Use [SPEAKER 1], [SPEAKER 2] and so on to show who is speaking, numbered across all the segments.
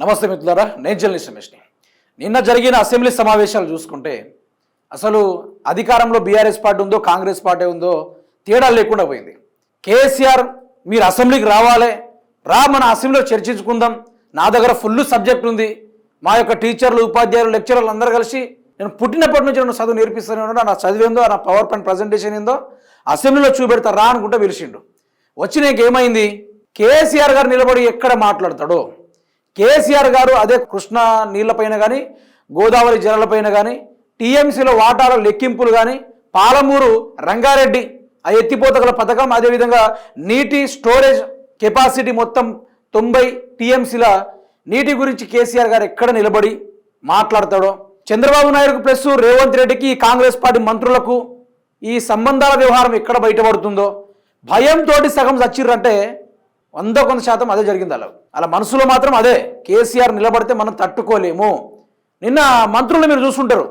[SPEAKER 1] నమస్తే మిత్రులారా నేను జర్నలిస్ట్ రమేష్ని. నిన్న జరిగిన అసెంబ్లీ సమావేశాలు చూసుకుంటే అసలు అధికారంలో బీఆర్ఎస్ పార్టీ ఉందో కాంగ్రెస్ పార్టీ ఉందో తేడా లేకుండా పోయింది. కేసీఆర్ మీరు అసెంబ్లీకి రావాలి రా మన అసెంబ్లీలో చర్చించుకుందాం. నా దగ్గర ఫుల్ సబ్జెక్ట్ ఉంది. మా యొక్క టీచర్లు ఉపాధ్యాయులు లెక్చరర్లు అందరూ కలిసి నేను పుట్టినప్పటి నుంచి నన్ను చదువు నేర్పిస్తాను ఉన్నా నా చదువు ఏందో నా పవర్ పాయింట్ ప్రజెంటేషన్ ఏందో అసెంబ్లీలో చూపెడతా రా అనుకుంటే పిలిచిండు వచ్చినాక ఏమైంది? కేసీఆర్ గారు నిలబడి ఎక్కడ మాట్లాడతాడో? కేసీఆర్ గారు అదే కృష్ణా నీళ్ళపైన కానీ గోదావరి జలాలపైన కానీ టీఎంసీలో వాటాల లెక్కింపులు కానీ పాలమూరు రంగారెడ్డి ఆ ఎత్తిపోతగల పథకం అదేవిధంగా నీటి స్టోరేజ్ కెపాసిటీ మొత్తం తొంభై టీఎంసీల నీటి గురించి కేసీఆర్ గారు ఎక్కడ నిలబడి మాట్లాడతాడో. చంద్రబాబు నాయుడుకు ప్లస్ రేవంత్ రెడ్డికి కాంగ్రెస్ పార్టీ మంత్రులకు ఈ సంబంధాల వ్యవహారం ఎక్కడ బయటపడుతుందో. భయంతో సగం చచ్చిర్రంటే వంద కొంత శాతం అదే జరిగింది అలా. అలా మనసులో మాత్రం అదే. కేసీఆర్ నిలబడితే మనం తట్టుకోలేము. నిన్న మంత్రులు మీరు చూసుంటారు.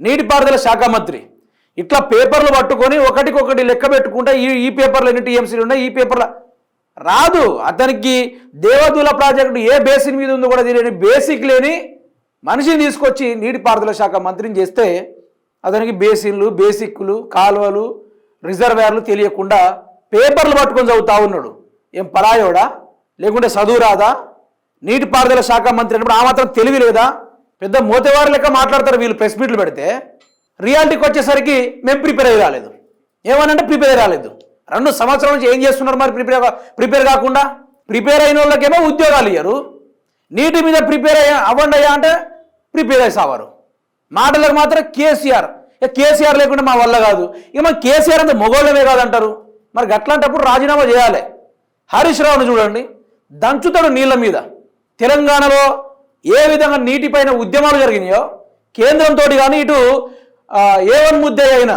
[SPEAKER 1] నీటిపారుదల శాఖ మంత్రి. ఇట్లా పేపర్లు పట్టుకొని ఒకటికొకటి లెక్క పెట్టుకుంటే ఈ ఈ పేపర్లు ఎన్ని టీఎంసీలు ఉన్నాయి? ఈ పేపర్ల రాదు. అతనికి దేవదూల ప్రాజెక్టు ఏ బేసిన్ మీద ఉందో కూడా తెలియని బేసిక్ లేని మనిషిని తీసుకొచ్చి నీటిపారుదల శాఖ మంత్రిని చేస్తే అతనికి బేసిన్లు బేసిక్లు కాలువలు రిజర్వేర్లు తెలియకుండా పేపర్లు పట్టుకొని చదువుతా ఉన్నాడు. ఏం పరాయోడా? లేకుంటే చదువు రాదా నీటిపారుదల శాఖ మంత్రి అన్నప్పుడు ఆ మాత్రం తెలివి లేదా? పెద్ద మోతేవారు లెక్క మాట్లాడతారు వీళ్ళు ప్రెస్ మీట్లు పెడితే. రియాలిటీకి వచ్చేసరికి మేము ప్రిపేర్ అయ్యి రాలేదు. ఏమనంటే ప్రిపేర్ రాలేదు. రెండు సంవత్సరాల నుంచి ఏం చేస్తున్నారు మరి ప్రిపేర్ ప్రిపేర్ కాకుండా? ప్రిపేర్ అయిన వాళ్ళకేమో ఉద్యోగాలు ఇయ్యరు. నీటి మీద ప్రిపేర్ అయ్యా అవ్వండి అయ్యా అంటే ప్రిపేర్ అయ్యి సావారు. మాటలకు మాత్రం కేసీఆర్. ఇక కేసీఆర్ లేకుండా మా వల్ల కాదు. ఇక మన కేసీఆర్ అంత మొగోళ్ళమే కాదంటారు. మరి గట్లాంటప్పుడు రాజీనామా చేయాలి. హరీష్ రావును చూడండి. దంచుతాడు నీళ్ళ మీద. తెలంగాణలో ఏ విధంగా నీటిపైన ఉద్యమాలు జరిగినాయో కేంద్రంతో కానీ ఇటు ఏవన్ ముద్దే అయినా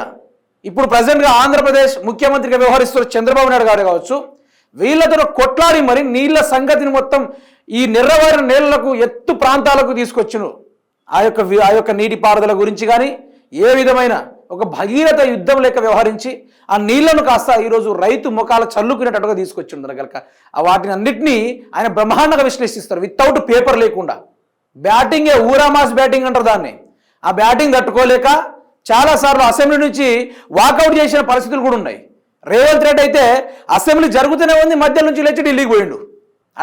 [SPEAKER 1] ఇప్పుడు ప్రజెంట్గా ఆంధ్రప్రదేశ్ ముఖ్యమంత్రిగా వ్యవహరిస్తున్న చంద్రబాబు నాయుడు గారు కావచ్చు వీళ్ళతో కొట్లాడి మరి నీళ్ళ సంగతిని మొత్తం ఈ నిర్రవారిన నీళ్ళకు ఎత్తు ప్రాంతాలకు తీసుకొచ్చును ఆ యొక్క ఆ యొక్క నీటిపారుదల గురించి కానీ ఏ విధమైన ఒక భగీరథ యుద్ధం లెక్క వ్యవహరించి ఆ నీళ్ళను కాస్త ఈరోజు రైతు ముఖాలు చల్లుకునేటట్టుగా తీసుకొచ్చిండు కనుక. ఆ వాటిని అన్నింటినీ ఆయన బ్రహ్మాండంగా విశ్లేషిస్తారు వితౌట్ పేపర్ లేకుండా. బ్యాటింగే ఊరామాస్ బ్యాటింగ్ అంటారు దాన్ని. ఆ బ్యాటింగ్ తట్టుకోలేక చాలాసార్లు అసెంబ్లీ నుంచి వాకౌట్ చేసిన పరిస్థితులు కూడా ఉన్నాయి. రేవంత్ రెడ్డి అయితే అసెంబ్లీ జరుగుతూనే ఉంది మధ్య నుంచి లేచి ఢిల్లీకి పోయిండు.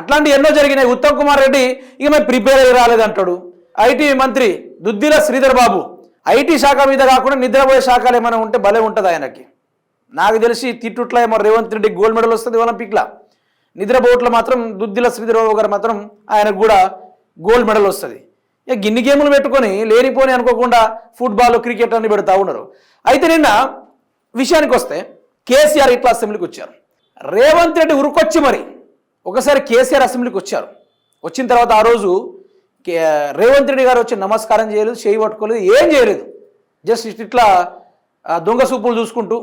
[SPEAKER 1] అట్లాంటి ఎన్నో జరిగినాయి. ఉత్తమ్ కుమార్ రెడ్డి ఇక మేము ప్రిపేర్ అయ్యి రాలేదంటాడు. ఐటీ మంత్రి దుద్దిల శ్రీధర్ బాబు. ఐటీ శాఖ మీద కాకుండా నిద్రపోయే శాఖలు ఏమైనా ఉంటే భలే ఉంటుంది ఆయనకి. నాకు తెలిసి తిట్టుట్ల ఏమో రేవంత్ రెడ్డి గోల్డ్ మెడల్ వస్తుంది ఒలింపిక్లో. నిద్రపోట్లో మాత్రం దుద్దిల శ్రీధరరావు గారు మాత్రం ఆయనకు కూడా గోల్డ్ మెడల్ వస్తుంది. ఇక గిన్ని గేములు పెట్టుకొని లేనిపోని అనుకోకుండా ఫుట్బాల్ క్రికెట్ అన్ని పెడతా ఉన్నారు. అయితే నిన్న విషయానికి వస్తే కేసీఆర్ ఇట్లా అసెంబ్లీకి వచ్చారు. రేవంత్ రెడ్డి ఉరుకొచ్చి మరి ఒకసారి కేసీఆర్ అసెంబ్లీకి వచ్చారు. వచ్చిన తర్వాత ఆ రోజు రేవంత్ రెడ్డి గారు వచ్చి నమస్కారం చేయలేదు చేయి పట్టుకోలేదు ఏం చేయలేదు. జస్ట్ ఇట్ ఇట్లా దొంగ సూపులు చూసుకుంటూ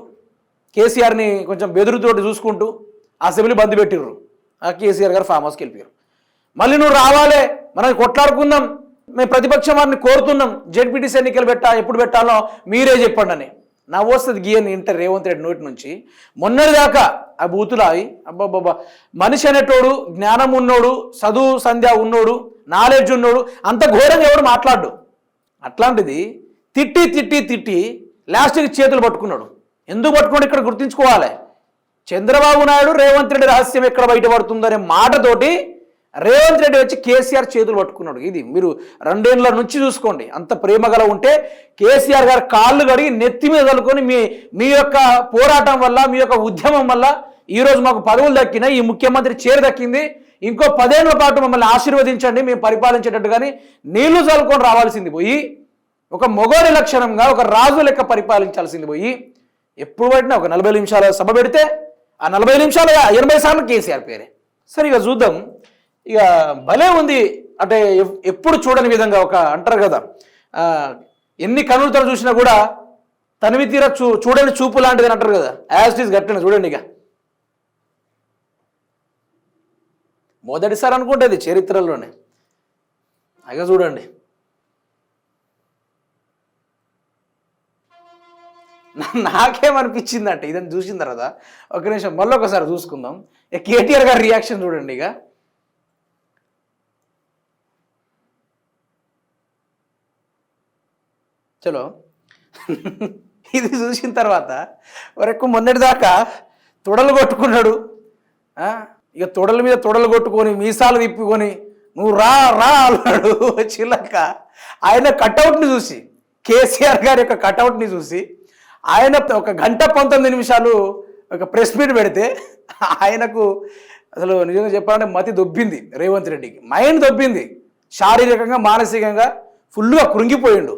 [SPEAKER 1] కేసీఆర్ని కొంచెం బెదురుతోటి చూసుకుంటూ అసెంబ్లీ బంద్ పెట్టిర్రు. ఆ కేసీఆర్ గారు ఫామ్ హౌస్కి వెళ్ళిపోయారు. మళ్ళీ నువ్వు రావాలే మనం కొట్లాడుకుందాం మేము ప్రతిపక్షం వారిని కోరుతున్నాం జెడ్పీటీసీ ఎన్నికలు పెట్టా ఎప్పుడు పెట్టాలో మీరే చెప్పండి అని. నా వస్తుంది గీయని ఇంటర్ రేవంత్ రెడ్డి నోటి నుంచి. మొన్నటిదాకా ఆ బూతులాయి ఆగి అబ్బాబ్బా మనిషి అనేటోడు జ్ఞానం ఉన్నోడు చదువు సంధ్య ఉన్నోడు నాలెడ్జ్ ఉన్నోడు అంత ఘోరంగా ఎవడు మాట్లాడు అట్లాంటిది తిట్టి తిట్టి తిట్టి లాస్ట్కి చేతులు పట్టుకున్నాడు. ఎందుకు పట్టుకోండి ఇక్కడ గుర్తుంచుకోవాలి? చంద్రబాబు నాయుడు రేవంత్ రెడ్డి రహస్యం ఎక్కడ బయటపడుతుందనే మాటతోటి రేవంత్ రెడ్డి వచ్చి కేసీఆర్ చేతులు పట్టుకున్నాడు. ఇది మీరు రెండేళ్ళ నుంచి చూసుకోండి. అంత ప్రేమగల ఉంటే కేసీఆర్ గారు కాళ్ళు కడిగి నెత్తి మీద తలుకొని మీ మీ యొక్క పోరాటం వల్ల మీ యొక్క ఉద్యమం వల్ల ఈరోజు మాకు పదవులు దక్కినాయి ఈ ముఖ్యమంత్రి చేరు దక్కింది. ఇంకో పదేళ్ళ పాటు మమ్మల్ని ఆశీర్వదించండి మేము పరిపాలించేటట్టు కానీ నీళ్ళు చల్లుకొని రావాల్సింది పోయి ఒక మొగోడి లక్షణంగా ఒక రాజు లెక్క పరిపాలించాల్సింది పోయి ఎప్పుడు పట్టినా ఒక నలభై నిమిషాల సభ పెడితే ఆ నలభై నిమిషాలు ఎనభై సార్లు కేసీఆర్ పేరే. సరే ఇక చూద్దాం. ఇక భలే ఉంది. అంటే ఎప్పుడు చూడని విధంగా ఒక అంటారు కదా ఎన్ని కనులతో చూసినా కూడా తనివి తీర చూ చూడని చూపు లాంటిది అని అంటారు కదా. యాజ్ ఇస్ గట్టిన చూడండి ఇక. మొదటిసారి అనుకుంటుంది చరిత్రలోనే. అగ చూడండి. నాకేమనిపించిందంటే ఇదని చూసిన తర్వాత ఒక నిమిషం మళ్ళీ ఒకసారి చూసుకుందాం. ఇక కేటీఆర్ గారి రియాక్షన్ చూడండి ఇక. చలో. ఇది చూసిన తర్వాత వరకు మొన్నటిదాకా తొడలు కొట్టుకున్నాడు. ఇక తొడల మీద తొడలు కొట్టుకొని మీసాలు తిప్పుకొని నువ్వు రా రా అన్నాడు. చిల్లక ఆయన కట్అవుట్ని చూసి కేసీఆర్ గారి యొక్క కట్అవుట్ని చూసి ఆయన ఒక గంట పంతొమ్మిది నిమిషాలు ఒక ప్రెస్ మీట్ పెడితే ఆయనకు అసలు నిజంగా చెప్పాలంటే మతి దొబ్బింది రేవంత్ రెడ్డికి. మైండ్ దొబ్బింది. శారీరకంగా మానసికంగా ఫుల్గా కృంగిపోయిండు.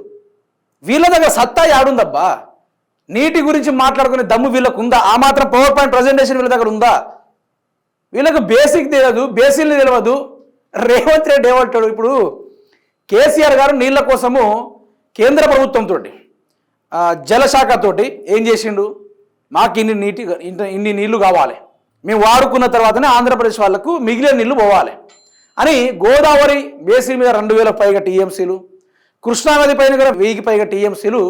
[SPEAKER 1] వీళ్ళ దగ్గర సత్తా యాడుందబ్బా. నీటి గురించి మాట్లాడుకునే దమ్ము వీళ్ళకు ఉందా ఆ మాత్రం పవర్ పాయింట్ ప్రజెంటేషన్ వీళ్ళ దగ్గర ఉందా? వీళ్ళకు బేసిక్ తెలియదు బేసిక్ తెలియదు రేవంత్ రెడ్డి ఏమంటాడు? ఇప్పుడు కేసీఆర్ గారు నీళ్ళ కోసము కేంద్ర ప్రభుత్వంతో జలశాఖతోటి ఏం చేసిండు? మాకు ఇన్ని నీటి ఇన్ని నీళ్ళు కావాలి. మేము వాడుకున్న తర్వాతనే ఆంధ్రప్రదేశ్ వాళ్ళకు మిగిలిన నీళ్ళు పోవాలి. అని గోదావరి బేసిన్ మీద రెండు వేల పైగా టీఎంసీలు కృష్ణానది పైన కూడా వెయ్యికి పైగా టీఎంసీలు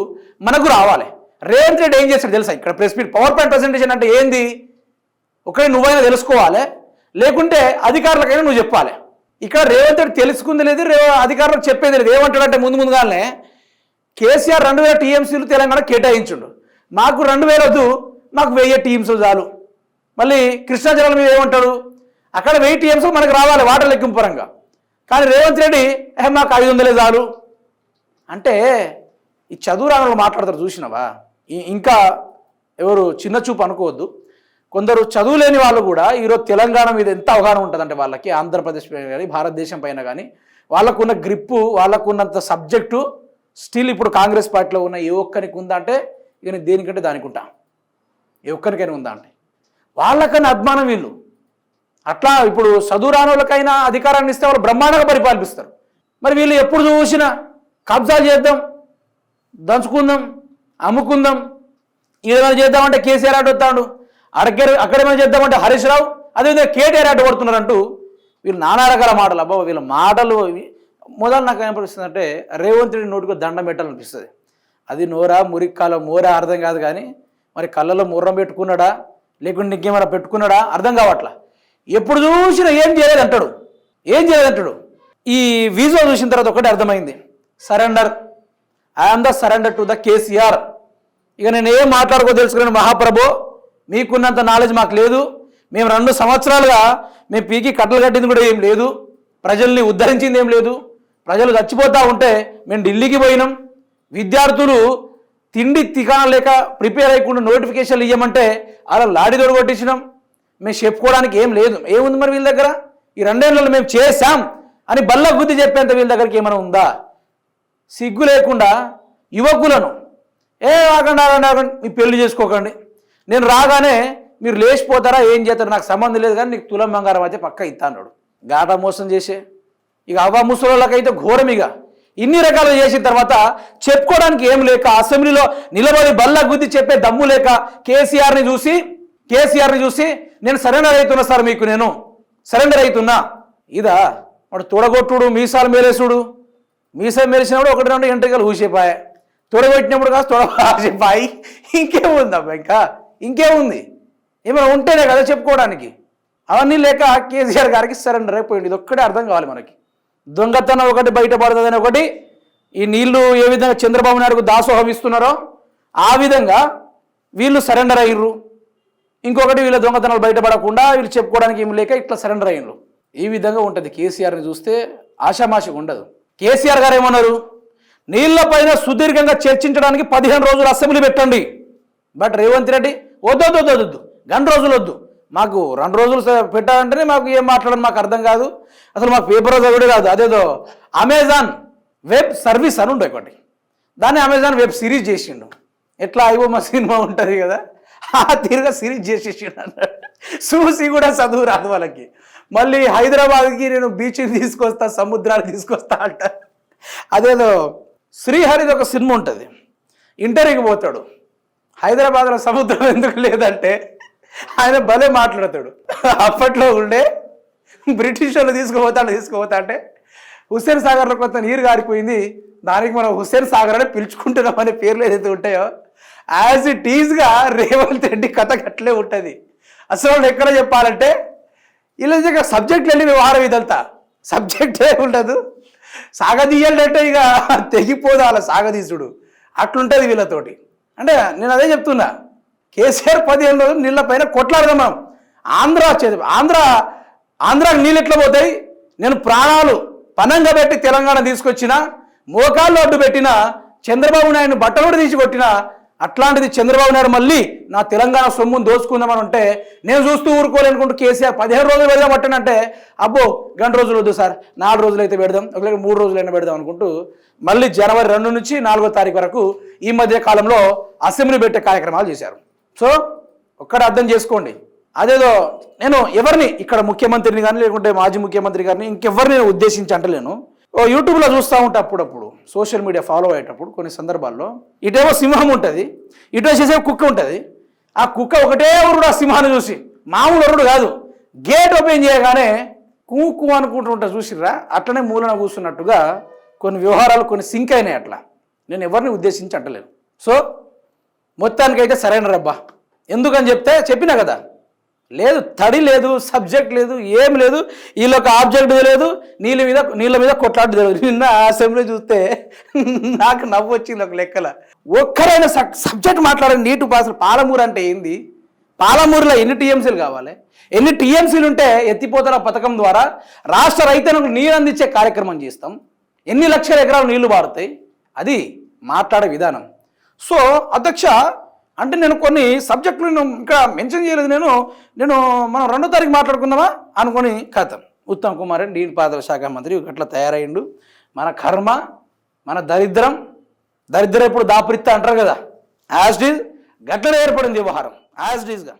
[SPEAKER 1] మనకు రావాలి. రేవంత్ రెడ్డి ఏం చేశాడు తెలుసా? ఇక్కడ press meet power point presentation అంటే ఏంది? ఒకటి నువ్వైనా తెలుసుకోవాలి లేకుంటే అధికారులకైనా నువ్వు చెప్పాలి. ఇక్కడ రేవంత్ రెడ్డి తెలుసుకుంది లేదు రే అధికారులకు చెప్పేది లేదు. ఏమంటాడంటే ముందు ముందుగానే కేసీఆర్ రెండు వేల టీఎంసీలు తెలంగాణ కేటాయించుండు. మాకు రెండు వేల వద్దు మాకు వెయ్యి టీఎంసీలు చాలు. మళ్ళీ కృష్ణా జిల్లాల మీద ఏమంటాడు? అక్కడ వెయ్యి టీఎంసీ మనకు రావాలి వాటర్ లెక్కింపు పరంగా. కానీ రేవంత్ రెడ్డి మాకు ఐదు వందలే చాలు. అంటే ఈ చదువు రాని మాట్లాడతారు చూసినవా? ఇంకా ఎవరు చిన్న చూపు అనుకోవద్దు. కొందరు చదువు లేని వాళ్ళు కూడా ఈరోజు తెలంగాణ మీద ఎంత అవగాహన ఉంటుందంటే వాళ్ళకి? ఆంధ్రప్రదేశ్ పైన కానీ భారతదేశం పైన కానీ వాళ్ళకున్న గ్రిప్పు వాళ్ళకున్నంత సబ్జెక్టు స్టిల్ ఇప్పుడు కాంగ్రెస్ పార్టీలో ఉన్న ఏ ఒక్కరికి ఉందా అంటే ఇక నేను దేనికంటే. దానికి ఉంటా ఏ ఒక్కరికైనా ఉందా అంటే. వాళ్ళకన్నా అభిమానం వీళ్ళు. అట్లా ఇప్పుడు చదువు అధికారాన్ని ఇస్తే వాళ్ళు బ్రహ్మాండంగా పరిపాలిస్తారు మరి వీళ్ళు ఎప్పుడు చూసినా కబ్జా చేద్దాం దంచుకుందాం అమ్ముకుందాం ఏదైనా చేద్దామంటే కేసీఆర్ ఆట వస్తాడు అక్కడ అక్కడేమైనా చేద్దామంటే హరీష్ రావు అదేవిధంగా కేటీఆర్ ఆట పడుతున్నారంటూ వీళ్ళు నానా రకాల మాటలు. అబ్బా వీళ్ళ మాటలు మొదలు నాకు ఏమనిపిస్తుంది అంటే రేవంత్ రెడ్డి నోటికి దండం పెట్టాలనిపిస్తుంది. అది నోరా మురిక్కాల మోరా అర్థం కాదు కానీ మరి కళ్ళలో ముర్రం పెట్టుకున్నాడా? లేకుంటే ఇంకేమైనా పెట్టుకున్నాడా? అర్థం కావట్లా? ఎప్పుడు చూసినా ఏం చేయలేదు అంటాడు. ఏం చేయలేదు అంటాడు. ఈ వీజా చూసిన తర్వాత ఒకటి అర్థమైంది. Surrender. I'm the surrender to the KCR. ఇక నేను ఏం మాట్లాడుకో తెలుసుకున్నాను మహాప్రభు. మీకున్నంత నాలెడ్జ్ మాకు లేదు. మేము రెండు సంవత్సరాలుగా మేము పీకి కట్టలు కట్టింది కూడా ఏం లేదు. ప్రజల్ని ఉద్ధరించింది ఏం లేదు. ప్రజలు చచ్చిపోతూ ఉంటే మేము ఢిల్లీకి పోయినాం. విద్యార్థులు తిండి తికాణం లేక ప్రిపేర్ అయ్యకుండా నోటిఫికేషన్లు ఇవ్వమంటే అలా లాడి కొట్టించినాం. మేము చెప్పుకోవడానికి ఏం లేదు. ఏముంది మరి వీళ్ళ దగ్గర? ఈ రెండేళ్ళలో మేము చేశాం అని బల్ల బుద్ధి చెప్పేంత వీళ్ళ దగ్గరికి ఏమైనా ఉందా? సిగ్గు లేకుండా యువకులను ఏ ఆగండి ఆగండి ఆగండి మీ పెళ్ళి చేసుకోకండి. నేను రాగానే మీరు లేచిపోతారా ఏం చేస్తారు నాకు సంబంధం లేదు కానీ నీకు తులం బంగారం అయితే పక్క ఇస్తా అన్నాడు మోసం చేసే ఇక అవ్వ ముసలోళ్ళకైతే ఘోరం ఇక. ఇన్ని రకాలు చేసిన తర్వాత చెప్పుకోవడానికి ఏం లేక అసెంబ్లీలో నిలబడి బల్ల గుద్ది చెప్పే దమ్ము లేక కేసీఆర్ని చూసి కేసీఆర్ని చూసి నేను సరెండర్ అవుతున్నా సార్ మీకు నేను. సరెండర్ అవుతున్నా ఇదా వాడు తొడగొట్టుడు మీసాలు మేలేసుడు. మీసం మేలేసినప్పుడు ఒకటి రెండు ఎంట్రికలు ఊసిపోయాయి తొడగొట్టినప్పుడు కాస్త తొడపాయి ఇంకేముందబ్బా ఇంకా? ఇంకేముంది? ఏమైనా ఉంటేనే కదా చెప్పుకోవడానికి. అవన్నీ లేక కేసీఆర్ గారికి సరెండర్ అయిపోయింది ఇది ఒక్కటే అర్థం కావాలి మనకి. దొంగతనం ఒకటి బయటపడుతుందని ఒకటి ఈ నీళ్ళు ఏ విధంగా చంద్రబాబు నాయుడుకు దాసోహం ఇస్తున్నారో ఆ విధంగా వీళ్ళు సరెండర్ అయ్యారు ఇంకొకటి వీళ్ళ దొంగతనాలు బయటపడకుండా వీళ్ళు చెప్పుకోవడానికి ఏమి లేక ఇట్లా సరెండర్ అయ్యారు ఈ విధంగా ఉంటుంది కేసీఆర్ని చూస్తే ఆషామాషిగా ఉండదు. కేసీఆర్ గారు ఏమన్నారు? నీళ్ళపైన సుదీర్ఘంగా చర్చించడానికి పదిహేను రోజులు అసెంబ్లీ పెట్టండి. బట్ రేవంత్ రెడ్డి వద్దు వద్దు గంట రోజులు వద్దు. మాకు రెండు రోజులు పెట్టాలంటేనే మాకు ఏం మాట్లాడడం మాకు అర్థం కాదు. అసలు మాకు పేపర్ చదివడే కాదు. అదేదో అమెజాన్ వెబ్ సర్వీస్ అని ఉండే ఒకటి. దాన్ని అమెజాన్ వెబ్ సిరీస్ చేసిండు. ఎట్లా అయిపో మా సినిమా ఉంటుంది కదా. ఆ తీరుగా సిరీస్ చేసేసిండు అన్నాడు. చూసి కూడా చదువు రాదు వాళ్ళకి. మళ్ళీ హైదరాబాద్కి నేను బీచ్కి తీసుకొస్తా సముద్రాలు తీసుకొస్తా అంట. అదేదో శ్రీహరిది ఒక సినిమా ఉంటుంది. ఇంటర్వ్యూకి పోతాడు. హైదరాబాద్లో సముద్రం ఎందుకు లేదంటే ఆయన భలే మాట్లాడతాడు. అప్పట్లో ఉండే బ్రిటిష్ వాళ్ళు తీసుకుపోతాడు తీసుకుపోతా అంటే హుస్సేన్ సాగర్లో కొంత నీరు గారిపోయింది. దానికి మనం హుస్సేన్ సాగర్ అని పిలుచుకుంటున్నాం అనే పేర్లు ఏదైతే ఉంటాయో యాజ్ ఇట్ ఈజ్గా రేవంత్ రెడ్డి కథ గట్లే ఉంటుంది. అసలు వాళ్ళు ఎక్కడ చెప్పాలంటే ఇలా ఇక సబ్జెక్ట్ వెళ్ళి వ్యవహారం ఇదంతా. సబ్జెక్టే ఉండదు. సాగదీయాలంటే ఇక తెగిపోదు అలా సాగదీసుడు. అట్లుంటుంది వీళ్ళతోటి. అంటే నేను అదే చెప్తున్నా. కేసీఆర్ పదిహేను రోజులు నీళ్ళ పైన కొట్లాడదాం మనం. ఆంధ్ర చే- ఆంధ్ర ఆంధ్రాకి నీళ్ళు ఎట్లా పోతాయి? నేను ప్రాణాలు పనంగా పెట్టి తెలంగాణ తీసుకొచ్చిన మోకాళ్ళు అడ్డు పెట్టిన చంద్రబాబు నాయుడు బట్టలు కూడా తీసి కొట్టిన అట్లాంటిది చంద్రబాబు నాయుడు మళ్ళీ నా తెలంగాణ సొమ్మును దోచుకుందామని అంటే నేను చూస్తూ ఊరుకోలేనుకుంటూ కేసీఆర్ పదిహేను రోజులు పెడదాం పట్టనంటే అబ్బో గంట రోజులు వద్దు సార్. నాలుగు రోజులు అయితే పెడదాం. ఒకవేళ మూడు రోజులైనా పెడదాం అనుకుంటూ మళ్ళీ జనవరి రెండు నుంచి నాలుగో తారీఖు వరకు ఈ మధ్య కాలంలో అసెంబ్లీ పెట్టే కార్యక్రమాలు చేశారు. సో ఒక్కడ అర్థం చేసుకోండి. అదేదో నేను ఎవరిని ఇక్కడ ముఖ్యమంత్రిని కానీ లేకుంటే మాజీ ముఖ్యమంత్రి గారిని ఇంకెవరిని నేను ఉద్దేశించి అంటలేను. ఓ యూట్యూబ్లో చూస్తూ ఉంటా అప్పుడప్పుడు సోషల్ మీడియా ఫాలో అయ్యేటప్పుడు కొన్ని సందర్భాల్లో. ఇటేమో సింహం ఉంటుంది ఇటు వచ్చేసే కుక్క ఉంటుంది. ఆ కుక్క ఒకటే ఊరుడు ఆ సింహాన్ని చూసి. మామూలు ఎవరుడు కాదు. గేట్ ఓపెన్ చేయగానే కూకు అనుకుంటూ ఉంటా చూసిర్రా? అట్లనే మూలన కూర్చున్నట్టుగా కొన్ని వ్యవహారాలు కొన్ని సింక్ అయినాయి అట్లా. నేను ఎవరిని ఉద్దేశించి అంటలేను. సో మొత్తానికైతే సరైన రబ్బా ఎందుకని చెప్తే చెప్పినా కదా. లేదు తడి లేదు సబ్జెక్ట్ లేదు ఏం లేదు వీళ్ళొక ఆబ్జెక్ట్ లేదు నీళ్ళ మీద నీళ్ళ మీద కొట్లాడు తెలియదు నిన్న అసెంబ్లీ చూస్తే నాకు నవ్వు వచ్చింది ఒక లెక్కల. ఒక్కరైనా సబ్జెక్ట్ మాట్లాడండి నీటు పాసలు పాలమూరు అంటే ఏంది? పాలమూరులో ఎన్ని టీఎంసీలు కావాలి? ఎన్ని టీఎంసీలు ఉంటే ఎత్తిపోతల పథకం ద్వారా రాష్ట్ర రైతులకు నీరు అందించే కార్యక్రమం చేస్తాం. ఎన్ని లక్షల ఎకరాలు నీళ్ళు పారుతాయి? అది మాట్లాడే విధానం. సో అధ్యక్ష అంటే నేను కొన్ని సబ్జెక్టులు నేను ఇంకా మెన్షన్ చేయలేదు నేను. నేను మనం రెండో తారీఖు మాట్లాడుకుందామా? అనుకొని కథం. ఉత్తమ్ కుమార్ రెడ్డి నీటిపారుదల శాఖ మంత్రి ఇట్లా తయారయ్యిండు. మన కర్మ మన దరిద్రం దరిద్రం ఎప్పుడు దాపరిత్త అంటారు కదా. యాజ్ డీజ్ గట్లనే ఏర్పడింది వ్యవహారం. యాజ్ డీజ్గా